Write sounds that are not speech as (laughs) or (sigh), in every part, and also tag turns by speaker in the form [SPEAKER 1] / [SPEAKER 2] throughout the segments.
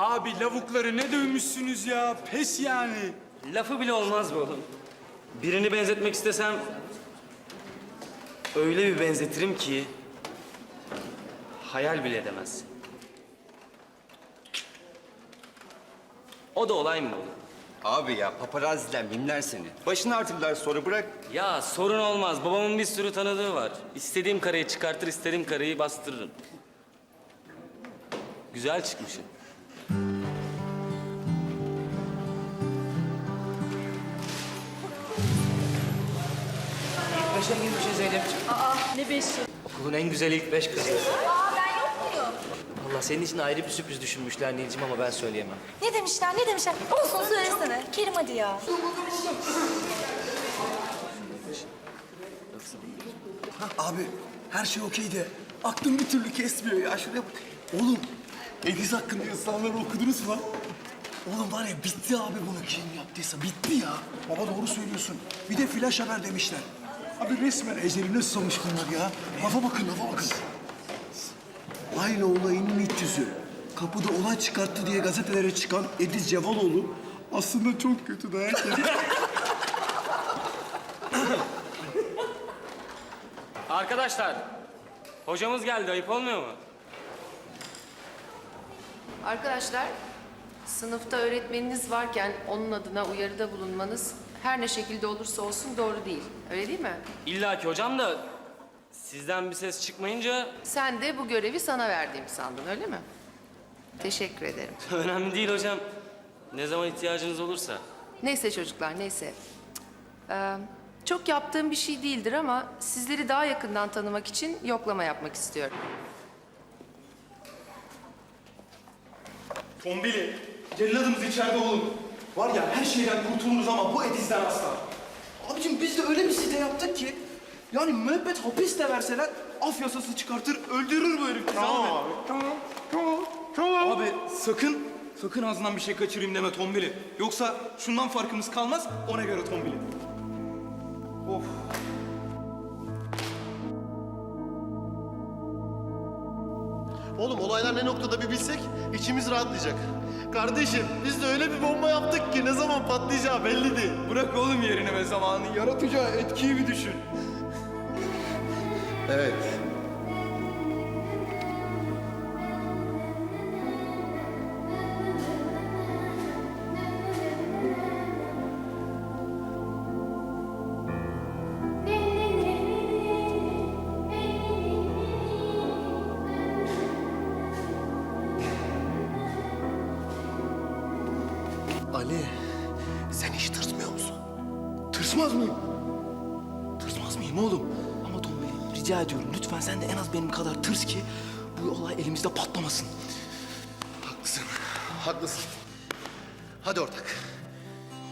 [SPEAKER 1] Abi lavukları ne dövmüşsünüz ya. Pes yani.
[SPEAKER 2] Lafı bile olmaz be oğlum. Birini benzetmek istesem... ...öyle bir benzetirim ki... ...hayal bile edemezsin. O da olay mı oğlum?
[SPEAKER 3] Abi ya paparazziden mimler seni. Başını artırırlar sonra bırak.
[SPEAKER 2] Ya sorun olmaz. Babamın bir sürü tanıdığı var. İstediğim kareyi çıkartır, istediğim kareyi bastırırım. Güzel çıkmışsın.
[SPEAKER 4] Beşe girmişiz Zeynep'ciğim.
[SPEAKER 5] Ne beşi?
[SPEAKER 4] Okulun en güzel ilk beş kızı.
[SPEAKER 5] Aa ben yok muyum?
[SPEAKER 4] Valla senin için ayrı bir sürpriz düşünmüşler Nilcim ama ben söyleyemem.
[SPEAKER 5] Ne demişler ne demişler? Olsun söylesene. Kerim hadi ya.
[SPEAKER 6] Abi her şey okey de aklım bir türlü kesmiyor ya. Şuraya bak. Oğlum Ediz hakkında yazılanları okudunuz mu? Oğlum var ya bitti abi bunu kim yaptıysa bitti ya. Baba doğru söylüyorsun. Bir de flash haber demişler. Abi resmen eceline susamış bunlar ya. Lafa bakın lafa bakın. Aynı olayının iç yüzü. Kapıda olay çıkarttı diye gazetelere çıkan Ediz Cevaloğlu aslında çok kötü yedi.
[SPEAKER 2] Arkadaşlar, hocamız geldi. Ayıp olmuyor mu?
[SPEAKER 7] Arkadaşlar, sınıfta öğretmeniniz varken onun adına uyarıda bulunmanız her ne şekilde olursa olsun doğru değil. Öyle değil mi?
[SPEAKER 2] İlla ki hocam da sizden bir ses çıkmayınca
[SPEAKER 7] Sen de bu görevi sana verdiğimi sandın, öyle mi? Teşekkür ederim. (laughs)
[SPEAKER 2] önemli değil hocam. Ne zaman ihtiyacınız olursa.
[SPEAKER 7] Neyse çocuklar, neyse. Ee, çok yaptığım bir şey değildir ama sizleri daha yakından tanımak için yoklama yapmak istiyorum.
[SPEAKER 8] Tombili, celladımız içeride oğlum. Var ya her şeyden kurtuluruz ama bu Ediz'den asla. Abicim biz de öyle bir site yaptık ki... Yani müebbet hapis de verseler af yasası çıkartır, öldürür bu herif. Tamam abi. Tamam, tamam, tamam. Abi sakın, sakın ağzından bir şey kaçırayım deme Tombili. Yoksa şundan farkımız kalmaz, ona göre Tombili. Of.
[SPEAKER 9] Oğlum olaylar ne noktada bir bilsek içimiz rahatlayacak. Kardeşim biz de öyle bir bomba yaptık ki ne zaman patlayacağı belli değil.
[SPEAKER 8] Bırak oğlum yerini ve zamanı, yaratacağı etkiyi bir düşün.
[SPEAKER 9] Evet.
[SPEAKER 6] Ali, sen hiç tırsmıyor musun? Tırsmaz mıyım? Tırsmaz mıyım oğlum? Ama Tom Bey, rica ediyorum lütfen sen de en az benim kadar tırs ki bu olay elimizde patlamasın.
[SPEAKER 9] Haklısın. Haklısın. Hadi ortak.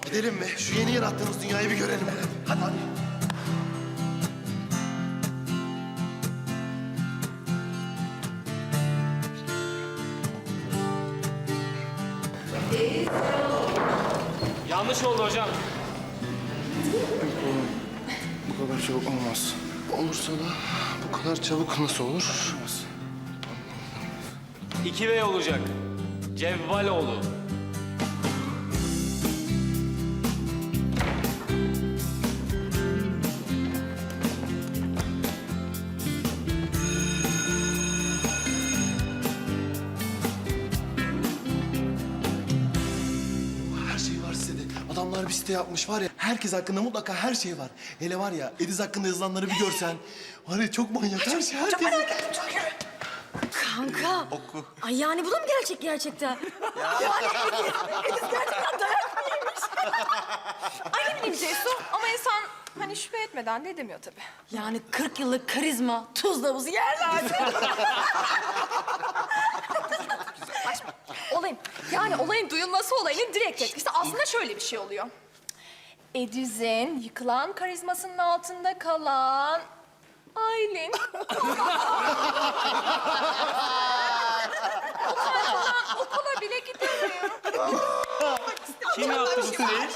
[SPEAKER 9] Gidelim mi? Şu yeni yarattığımız dünyayı bir görelim. Hadi hadi.
[SPEAKER 2] Yanlış oldu hocam.
[SPEAKER 9] Bu kadar çabuk olmaz. Olursa da bu kadar çabuk nasıl olur?
[SPEAKER 2] 2V olacak. Cevvaloğlu.
[SPEAKER 9] Adamlar bir site yapmış var ya. Herkes hakkında mutlaka her şey var. Hele var ya Ediz hakkında yazılanları bir görsen. Var ya çok manyak her şey. Herkes...
[SPEAKER 5] Kanka. Oku. Ay yani bu da mı gerçek gerçekten? (laughs) Yani Ediz, Ediz gerçekten dayak mı yemiş? (laughs)
[SPEAKER 10] Ay ne bileyim Ceysu ama insan hani şüphe etmeden de edemiyor tabii.
[SPEAKER 5] Yani 40 yıllık karizma tuzla buzu yerler. (laughs)
[SPEAKER 10] Yani olayın duyulması olayının direkt etkisi aslında şöyle bir şey oluyor. Ediz'in yıkılan karizmasının altında kalan Aylin. Utanmadan (laughs) okula bile gidemiyor.
[SPEAKER 2] Kim yaptı bu siteyi?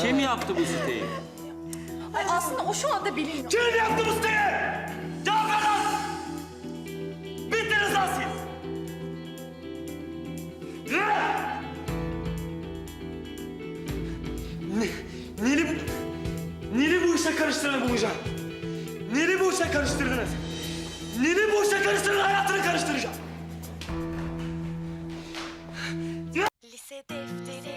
[SPEAKER 2] Kim yaptı bu siteyi?
[SPEAKER 10] Ay aslında o şu anda bilinmiyor.
[SPEAKER 2] Kim yaptı bu işe karıştıranı bulacağım. Neni bu işe karıştırdınız? Neni bu işe karıştırdın hayatını karıştıracağım.
[SPEAKER 5] Lise defteri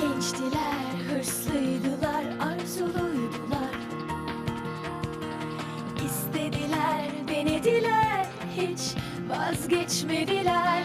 [SPEAKER 5] Gençtiler, hırslıydılar, arzuluydular İstediler, denediler, hiç vazgeçmediler